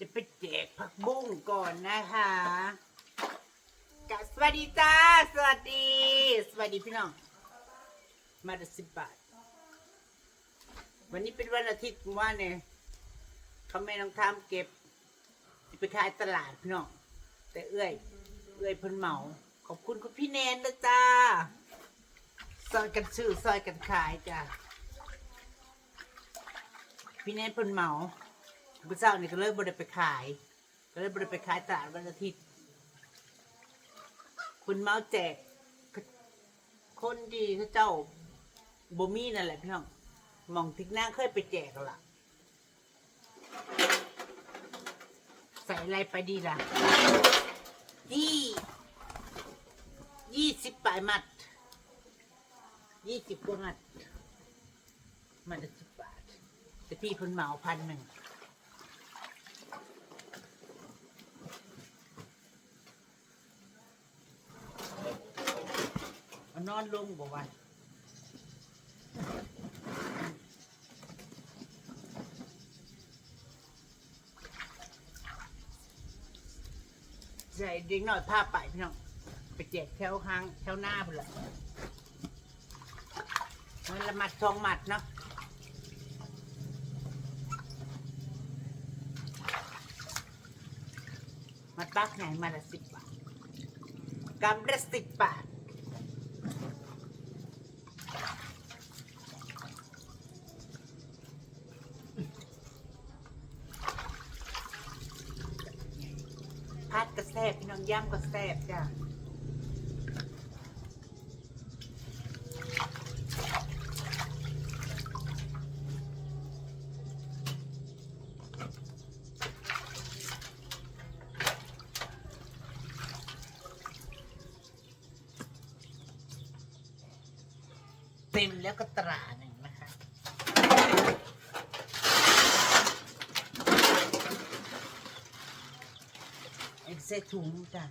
จะไปแจกผักบุ้งก่อนนะคะกสวัสดีจ้า สวัสดี สวัสดีพี่น้อง มาละสิบบาท วันนี้เป็นวันอาทิตย์ว่าเนี่ยเขาไม่ต้องทำเก็บจะไปขายตลาดพี่น้อง แต่เอื้อย เอื้อยเพิ่นเหมา ขอบคุณคุณพี่แนนนะจ้า ซอยกันซื้อซอยกันขายจ้า พี่แนนเพิ่นเหมา มื่อเช้านี่ก็เลยบ่ได้ไปขาย ก็เลยบ่ได้ไปขายตลาดวันอาทิตย์คุณเมาแจก คนดีเขาเจ้าบ่มีนั่นแหละพี่น้องหมองทิกหน้าเคยไปแจกแล้วล่ะ ใส่อะไรไปดีล่ะยี่ยี่สิบปลายมัดยี่สิบกว่ามัด มันละสิบบาท แต่พี่เพิ่นเหมาพันหนึ่ง เอานอนลงบ่วันใส่เด็กหน่อยผ้าไปพี่น้องไปแจกแถวห้างแถวหน้าพุ่นละมันละหมัดสองมัดเนาะมัดบักไงมาละสิบบาทกำละสิบบาท พัดก็แซ่บพี่น้อง ย่ำก็แซ่บจ้ะเต็มแล้วก็ตราหนึ่ง นะคะเอ็กเซถุงจ้ะ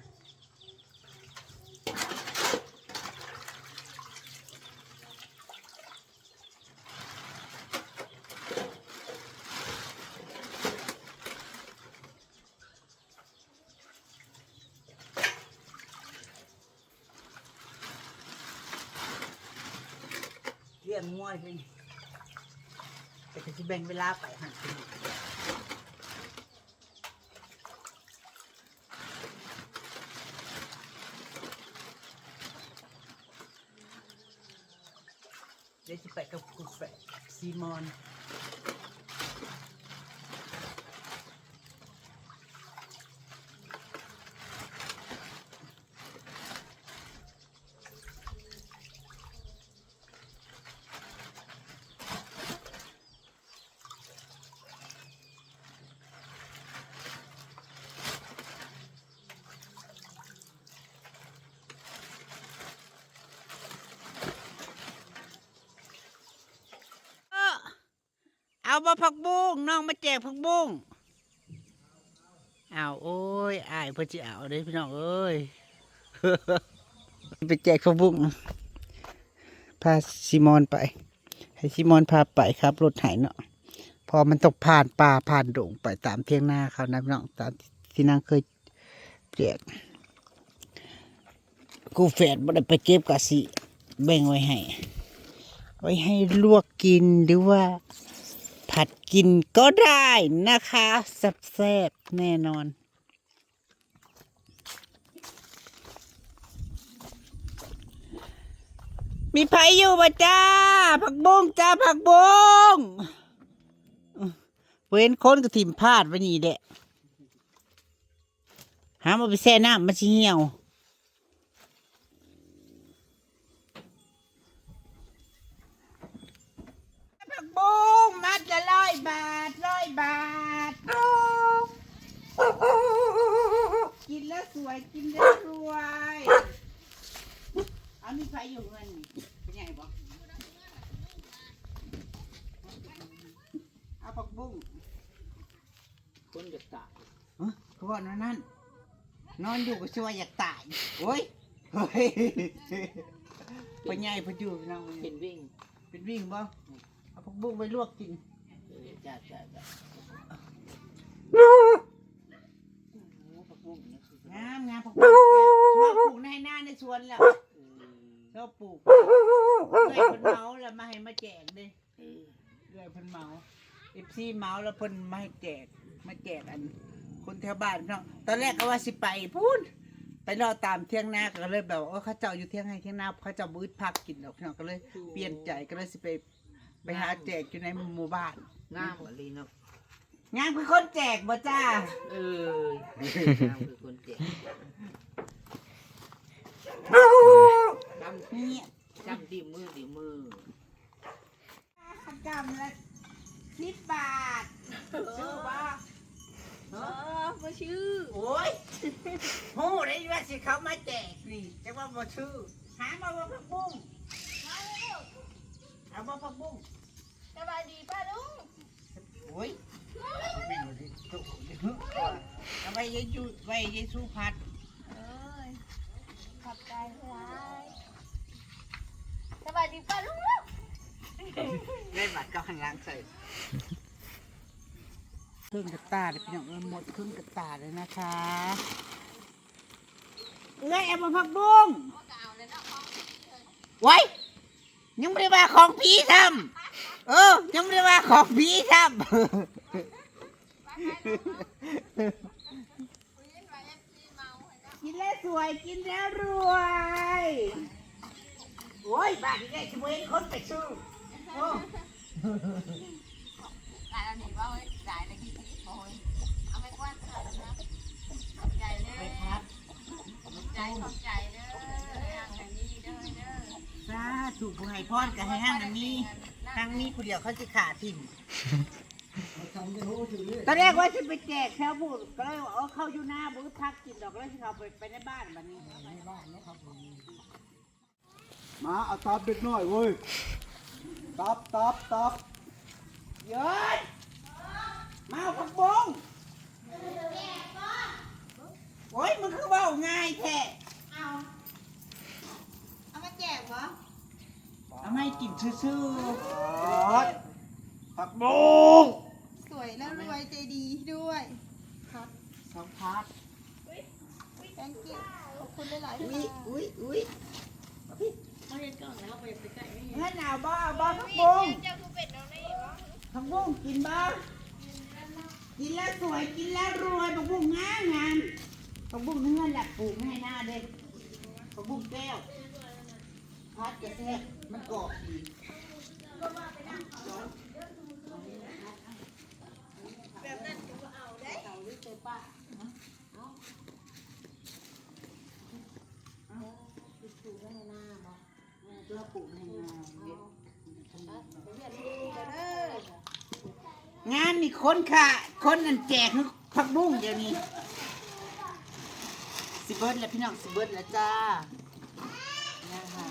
เรียงง่วยเป็นแต่จะแบ่งเวลาไปหันไป นี่เดี๋ย บคุณแฟนซีมาผักบุ้งน้องมาแจกผักบุ้งเอาโอ้ยอายเพื่อจะเอาเด้พี่น้องเอ้ยไปแจกผักบุ้งพาซิมอนไป ให้ซิมอนพาไปครับรถไถเนาะพอมันตกผ่านป่าผ่านดงไปตามเที่ยงหน้าเขานะพี่น้องตามที่นางเคยแจกกูแฝดบ่ได้ไปเก็บกะสิแบ่งไว้ให้ไว้ให้ลวกกินหรือว่า ผัดกินก็ได้นะคะแซ่บๆแน่นอนมีไผอยู่บ่จ้า ผักบุ้งจ้าผักบุ้งเว้นคนก็ถิ่มพลาดไว้นี่แหละหามาไปแช่น้ำมันสิเหี่ยว ผักบุ้งมั ดละร้อยบาทร้อยบาท กินแล้วสวยกินแล้วรวย เอามีไฟอยู่เงินนี่เป็นไงบอกเอาผักบุ้งคนจะตายเอ้อเขาบอกนั่นนั่นนอนอยู่ก็ช่วยอยากตายโอ้ยเฮ้ยเป็นไงพออยู่พี่น้องเป็นวิ่งเป็นวิ่งบ่เอา ผักบุ้งไปลวกกินงามงามผักบุ้งเนี่ชอบปลูกในหน้าในสวนแล้วออชอบปลูกเลยเพิ่นเมาแล้วมาให้มาแจกเลยเออลยเพิ่นเมาอีพี่เมาแล้วเพิ่นมาให้แจกมาแจกอัน คนแถวบ้านเนาะตอนแรกก็ว่าสิไปพูนไปรอตามเที่ยงนาก็เลยแบบว่าเขาเจ้าอยู่เที่ยงให้เที่ยงนาเขาเจ้าบืดพักกินดอกเนาะก็เลยเปลี่ยนใจก็เลยสิไป ไปหาแจกอยู่ในหมู่บ้านงามกว่าลีเนาะงานคือคนแจกบ่จ้าเอองามคือคนเจ็บจำนี่จำดีมือดีมือกำละสิบบาทชื่อว่าเออมาชื่อโอ้ยโหได้ว่าสิเขามาแจกนี่จังว่าบ่ชื่อหามาว่าผักบุ้งเอามาผักบุ้ง สบายดีป้าลุง โอ้ยไม่รู้ดิตุ๊กเดี๋ยวเอาไว้ ยายจูไว้ยายสู้พัด เอ้ยขอบใจหลายสบายดีป้าลุงลูกได้บัตรก็หันหล้างใส่เครื่องกระตาเลยพี่น้องเอ้ยหมดเครื่องกระตาเลยนะคะเอ้ยเอามาผักบุ้งไว้ยังไม่ได้ว่าของผีทำเออยังไม่ได้ว่าของผีทำ กินแล้วสวยกินแล้วรวยโอ้ยบ้านนี้ได้ช่วยคนไปซื้อโอ้หลายอันนี้ว่าเฮ้ยหลายตะกี้นี้โอ้ยเอาไปกว้านเถอะนะขอบใจเด้ไปอครับขอบใจขอบใจเด้ออย่างอันนี้เด้อเด้อสาถูกผู้ให้พรกับให้ห้างอันนี้ทางนี้ผู้เดียวเขาจะขาถิ่น ตอนแรกว่าจะไปแจกแถวบุญก็เลยว่าเอาเข้าอยู่หน้าบูธพักกินดอกแล้วที่เขาไปไปในบ้านแบบนี้มาเอาตับเด็กน้อยเว้ยตับตับตับเยินมาเอาผักบงโอ้ยมันคือเว่าง่ายแท้เอาเอามาแจกเหรอเอาไม่กินซื่อตัดผักบงส วยแล้วรวยใจดีด้วยๆสองพัดแตงกิ้ขอบคุณหลายๆอุ้ยค่ะอุ้ยอุ้ยเขาเรียนก่อนแล้วไปไปใกล้ไม่เห็นเงินเอาบ่เอาบ่ผักบงเจ้าคือเป็ดน้องนี่วะผักบุ้งกินบ้างกินแล้วสวยกินแล้วรวยผักบุ้งงามงามผักบุ้งเงินแหละปลูกไม่ให้หน้าเด็กผักบุ้งแก้วพัดกระแทกมันกรอบดี แบบนั้นก็บ่เอาได้ เต่าหรือเตป้า เราปลูกให้งามเด็กงานนี่คนค่ะคนนั่นแจกผักบุ้งเดี๋ยวนี้สิเบิร์ดแล้วพี่น้องสิเบิร์ดแล้วจ้านะคะ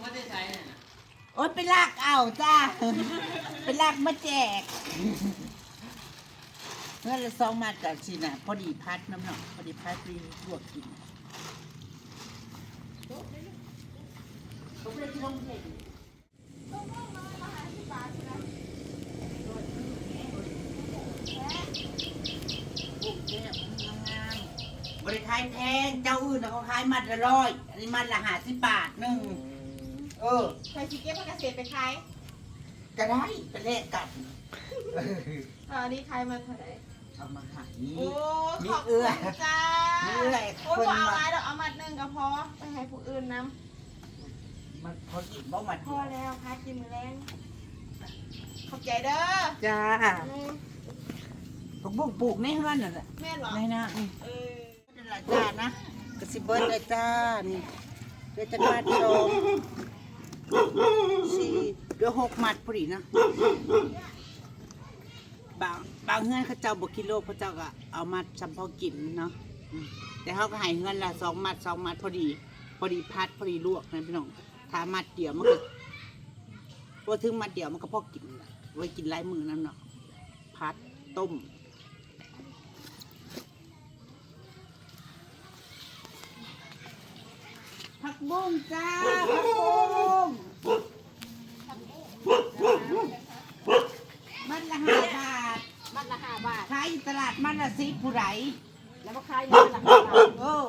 ไม่ได้ใช้น่ะ โอ๊ยไปลากเอาจ้า ไปลากมาแจกเมื่อละสองมากับสินะพอดีพัดน้ำหนักพอดีพัดรีลวกกินเขาไม่ได้ที่ต้องเห็นบริขายแพงเจ้าอื่นเขาขายมัดละร้อยอันนี้มัดละห้าสิบบาทหนึ่งเออ สิเก็บผักเกษตรไปขายก็ได้ไปแลกกันอ่านี่ขายมาเท่าไหร่เอามาหานี้ โอ้มีขอบเอื้คุอณจ้ามีเอื้อโอ้ยคนบ่เอามาไม้ดอกเอามัดหนึ่งก็พอไปให้ผู้อื่นนมันพอกินบ่มันำพอแล้วค่ะกินมื้อแรงขอบใจเด้อจ้าอืมปลูกบุ้งปลูกในเฮือนนั่นแหละแม่นเหรอในนะนี่เออนั่นแหละจ้านะกระสิเบิร์ดเลยจ้านี่เดี๋ยวจะมาชม สี่เดี๋ยวหกมัดพอดีนะบางบางเฮือนเขาเจ้าบกิโลเขาเจ้าก็เอามัดจำพอกินเนาะอืมแต่เขาก็ให้เฮือนละสองมัดสองมัดพอดี พอดีพัดพอดีลวกนะพี่น้องถ้ามัดเดียวมันก็พอถึงมัดเดียวมันก็พอกินละไว้กินหลายมือนั่นเนาะพัดต้ม ผักบุ้งจ้าผักบุ้ง มันละสิผู้ใดแล้วก็ขายอย่างนั้นล่ะเออ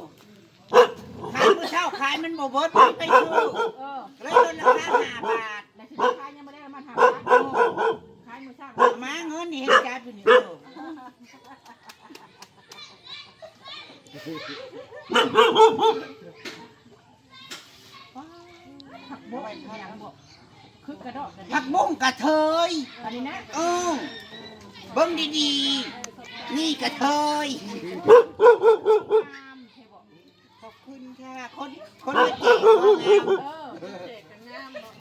ขายมื้อเช้าขายมันบ่เบิดไม่ไปซื้อเออเลยลดราคาห้าบาทแล้วสิขายยังไม่ได้มาทำร้านขายมือสร้างมาเงินนี่เห็นจ่ายเป็นอยู่เด้อผักบกอย่างบกคือกระดอกกระดิผักบุ้งกระเทยอันนี้นะ เออ เบิ่งดีๆ นี่กระเทยงามเทบอกขอบคุณค่ะ คนคนละเจ๊ของงามเออเจ็ดกันงามบอก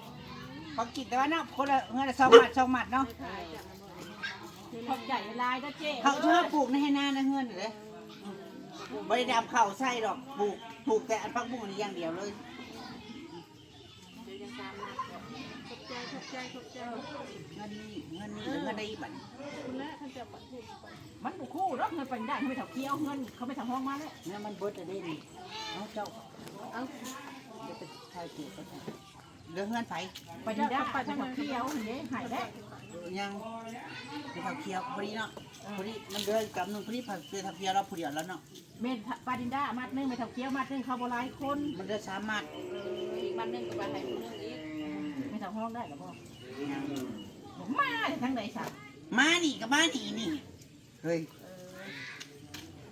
เขากินแต่ว่าเนาะคนละเงินละสองหมัดสองหมัดเนาะขอบใหญ่ลายนะเจ๊เขาชอบปลูกในให้หน้านะเงินเลยบริดามเข่าใส่ดอกปลูกปลูกแต่อันพักบุ้งนี่อย่างเดียวเลย ใจขอบใจขอบใจเงินนี่เงินนี่หรือเงินได้อีกบัดคุณแม่ท่านจะปัดมันบุคู่รถเงินไปได้เขาไม่ถกเกี้ยวเงินเขาไม่ถกห้องมาเลยเนี่ยมันเบิดจะได้นี่เอาเจ้าเอาเดี๋ยวไปทายปลูกกันเรื่องเงินไผไปดีได้ไปถกเกี้ยวเห็นไหมหายได้ยังไปทำเคียวพอดีเนาะพอดีมันเดินกับหนึ่งพอดีผัดเปลี่ยนทำเคียวเราผู้เดียวแล้วเนาะเมนปาดินดามัดนึงไปถกเกี้ยวมัดนึงเขาโบราณคน มันเดินสามารถอีกมัดนึงกับอะไรนึงอีกไม่ถก ห้องได้หรอพ่อมาทั้งไหนสักมานี่กับมานี่นี่ เฮ้ย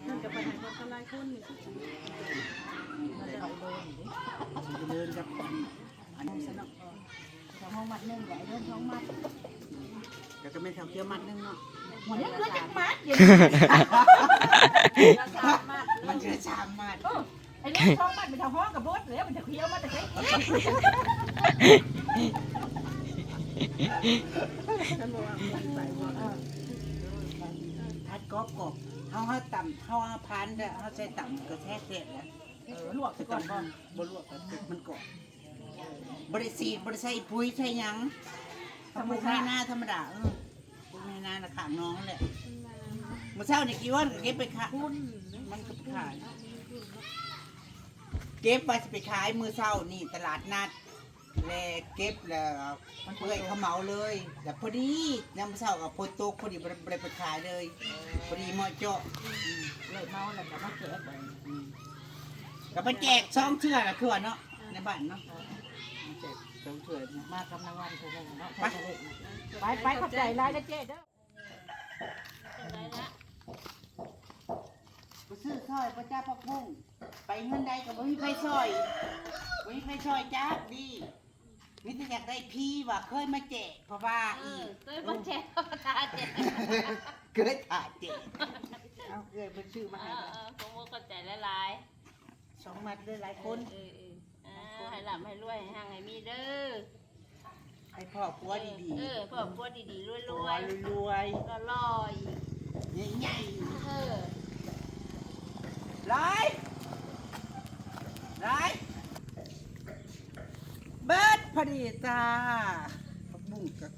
นั่นกับไปไหนก็ทำลายคนนี่มันจะเอาโดนดิมันจะเดินกับอันอันนี้ซะเนาะถกห้องมัดนึงใหญ่เดินท้องมัดแล้วก็ไม่ทำเคียวมัดนึงเนาะหัวนี้เลือดจักมัดเย็นมันเดินสามารถไอ้เล่นท้องมัดไปถกห้องกับบดแล้วมันจะเคี้ยวมัดแต่ใช้ เอ๊ะพัดกอบกบเขาเขาต่ำเขาเอาพันเด้อเขาใส่ต่ำกระแทกเสร็จแล้วเออลวกแต่ก่อนต่บ่ลวกกันมันกรอบบริสีบริใส่ปุ๋ยใส่หยังทำปลูกในนาธรรมดาเออปลูกในนาน่ะขางน้องแหละมื่อเช้านี่กี่วันก็เก็บไปขายมันก็ไปขาย เก็บไปจะไปขายมือเช้านี่ตลาดนัด แลเก็บแล้วมันเพื่อยเขาเหมาเลยแต่พอดียามมื้อเช้ากับพนตกพอดีบ่ได้บ่ได้ไปขายเลยพอดีเหมาะเจาะเลยเมาแล้วก็มาเก็บอืมก็ไปแจกซองเชื่อละคือว่าเนาะในบ้านเนาะแจกซองเชื่อเนาะมากำลังวันเธอเนาะไปไปขอบใจรายได้เจ๊เด้อไปซื้อซอยพระเจ้าพักบุ้งไปเงินใดก็บ่มีไฟซอยบ่มีไฟซอยจ้าดี มิตรอยากได้พี่ว่าเคยมาแจกเพราะว่าอีกเคยมาแชร์ตาเจ็บเกิดขาดเจ็บเอาเกิดเป็นชื่อมาเอให้อเออผมก็ใจละลายสองมัดเลยหลายคนเออเอออ่าให้หลับให้รวยให้ห่างให้มีเด้อให้พ่อผัวดีเออพ่อพัวดีๆรวยๆๆผัวรรวยอรอยๆใหญ่เออ ๆร้ายร้าย เบิดพอดีจ้าผักบุ้งกับ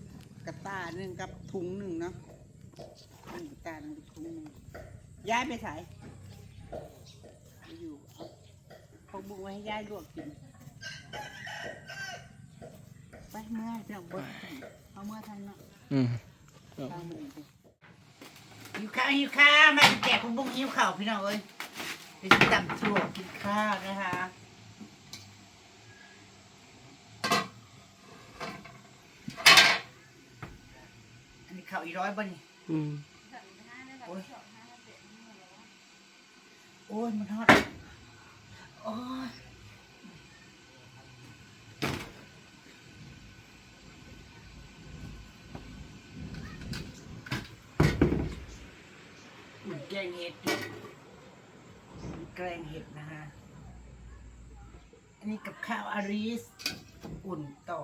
กระตาหนึ่งกับถุงหนึ่งเนาะหนึ่งกระตาหนึ่งกับถุงหนึ่งย้ายไปใส่ไปอยู่เอาผักบุ้งไว้ให้ยายลวกกินไปเมื่อเจ้าเบิดเอาเมื่อทันเนาะอืมข้าวมันดิหิวข้าวหิวข้าวมาแจกคุณบุ้งหิวข้าวพี่น้องเอ้ยไปกินตำถั่วกินข้าวนะคะ อันนี้ข้าวอีร้อยบ่นี่อืมโอ้ยโอ้ยมันทอดโอ้ยอุ่นแกงเห็ดอยู่แกงเห็ดนะฮะ อันนี้กับข้าวอาริส อุ่นต่อ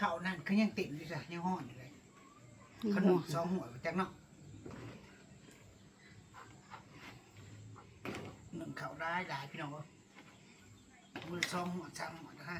ข้าวนั่นก็ยังติดอยู่จ้ะยังห่อนอยู่เลยขนมสองหัวจังเนาะหนึ่งข้าวได้หลายพี่น้องเอ้ยมือสองหัวสามหัวนะฮะ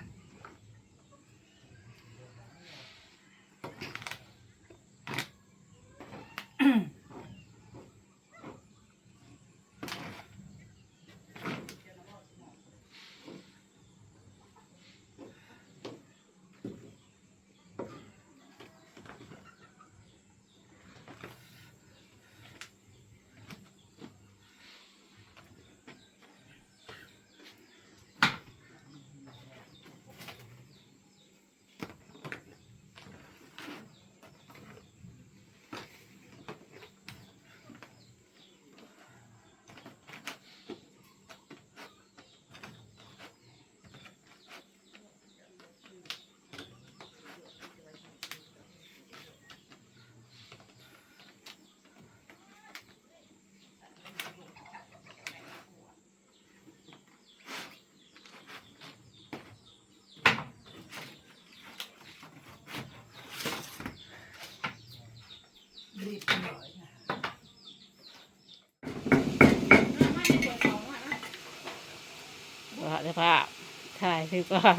ดีกว่า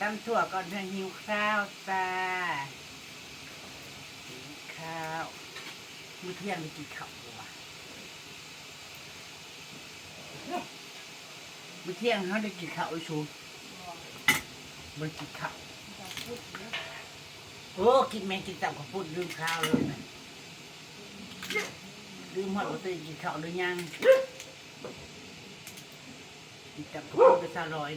ตำถั่วก่อนเพื่อหิวข้าวจ้าหิวข้าวมื้อเที่ยงไปกินข้าวบ่วมื้อเที่ยงเขาได้กินข้าวอีชูบ่ได้กินข้าวโอ้กินแม่งกินตับกับปุ่นลืมข้าวเลยนะลืมหอดว่าตัวเองกินข้าวหรือยัง กินตับกับปุ่นไปซาลอย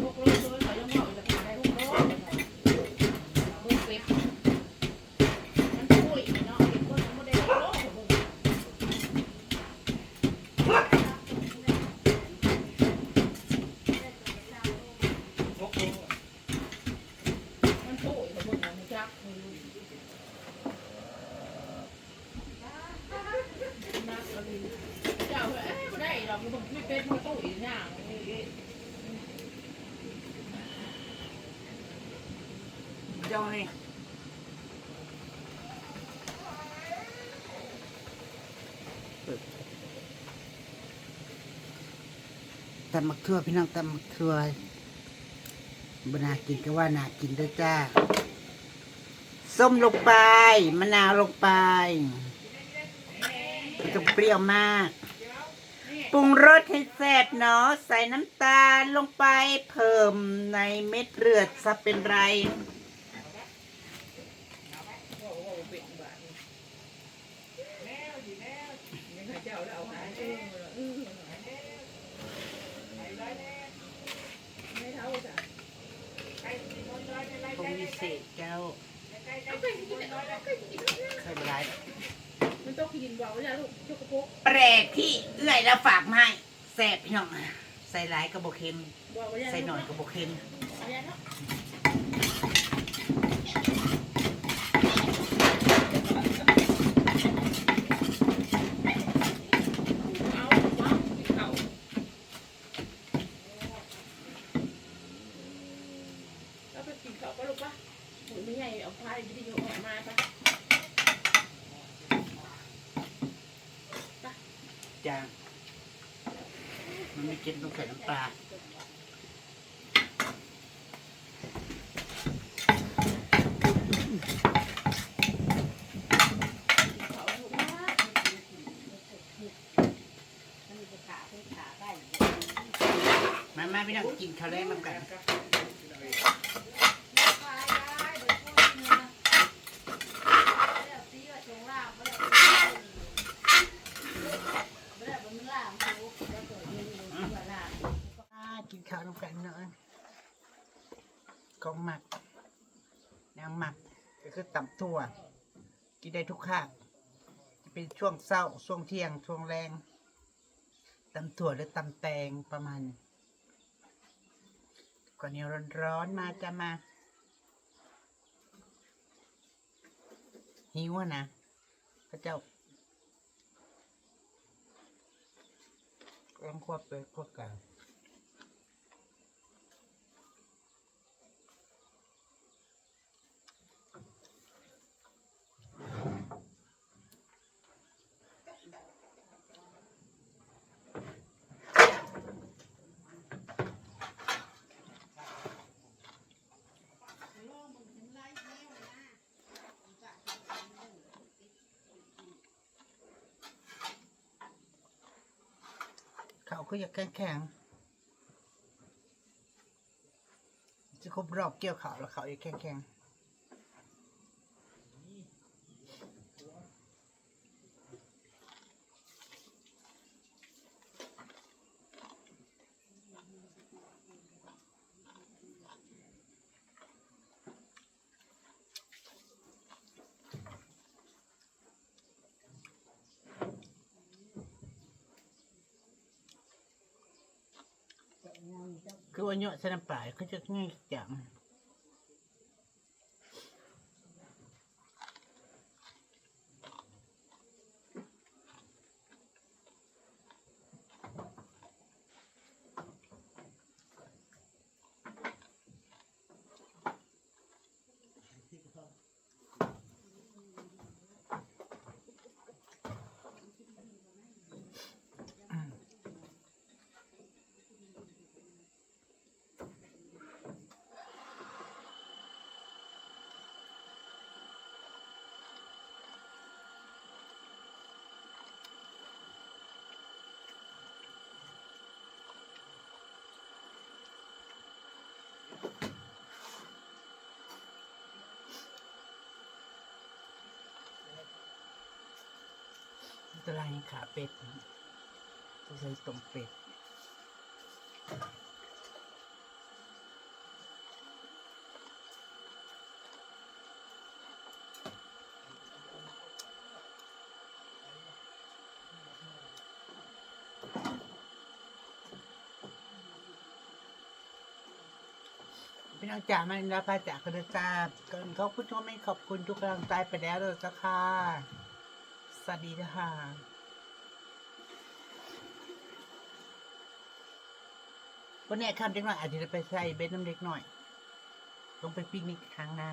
พวกลูกด้วยเขายังบอกจะทำได้ลูกโลกลูกเป็ดมันปุ้ยเนาะเด็กคนมันไม่ได้ลูกโลกมันปุ้ยเขาบอกว่ามันจักมันนักเลยเจ้าเอ้ยไม่ได้หรอกมันไม่เป็นมันปุ้ยเนี่ย เจ้านี่ ตำมักทั่วพี่น้องตำมักทั่วบนากินก็ว่านากินด้วยจ้า ส้มลงไปมะนาวลงไปต้องเปรี้ยวมาก ปรุงรสให้แซ่บเนาะใส่น้ำตาลลงไปเพิ่มในเม็ดเลือดซะเป็นไร คงมีเศษเจ้าเคยบราย มันต้องกินบอกว่าลูกชุกกระปุกแปลกที่เอื้อยแล้วฝากมาให้แซ่บพี่น้องใส่หลายกระบอกเค็มบอกว่าใส่หน่อยกระบอกเค็ม เอาว้าวกินเขาแล้วไปกินเขาปะลูกปะหมูไม่ใหญ่เอาพายวิดีโอออกมาปะ จ้ามันไม่เค็มต้องใส่น้ำปลา มามา พี่น้องกินข้าวแรงน้ำกันอ่ากินข้าวน้ำกันเนาะของหมักนางหมักก็คือตำถั่วกินได้ทุกข้าวจะเป็นช่วงเศร้าช่วงเที่ยงช่วงแรงตำถั่วหรือตำแตงประมาณนี้ ก่อนนี้ร้อนๆมาจะมา หิวอะนะพระเจ้าลองควบไปควบกลาง เขาก็อยากแข็งแข็งจะครบรอบเกี่ยวเขาวแล้วเขาอยากแข็งแข็ง เยอวันเนี้ยเส้นำปลายเขาจะง่ายจัง ตารางขาเป็ดจะใส่ต้มเป็ดพี่น้องจ๋ามันรับพาจากคุณจ้าก่อนเขาพูดว่าไม่ขอบคุณทุกกำลังใจไปแล้วเลยจ้าค่ะ สวัสดีค่ะวันนี้คำเด็กหน่อยอาจจะไปใส่เบ็ดน้ำเด็กหน่อย ต้องไปปิกนิกครั้งหน้า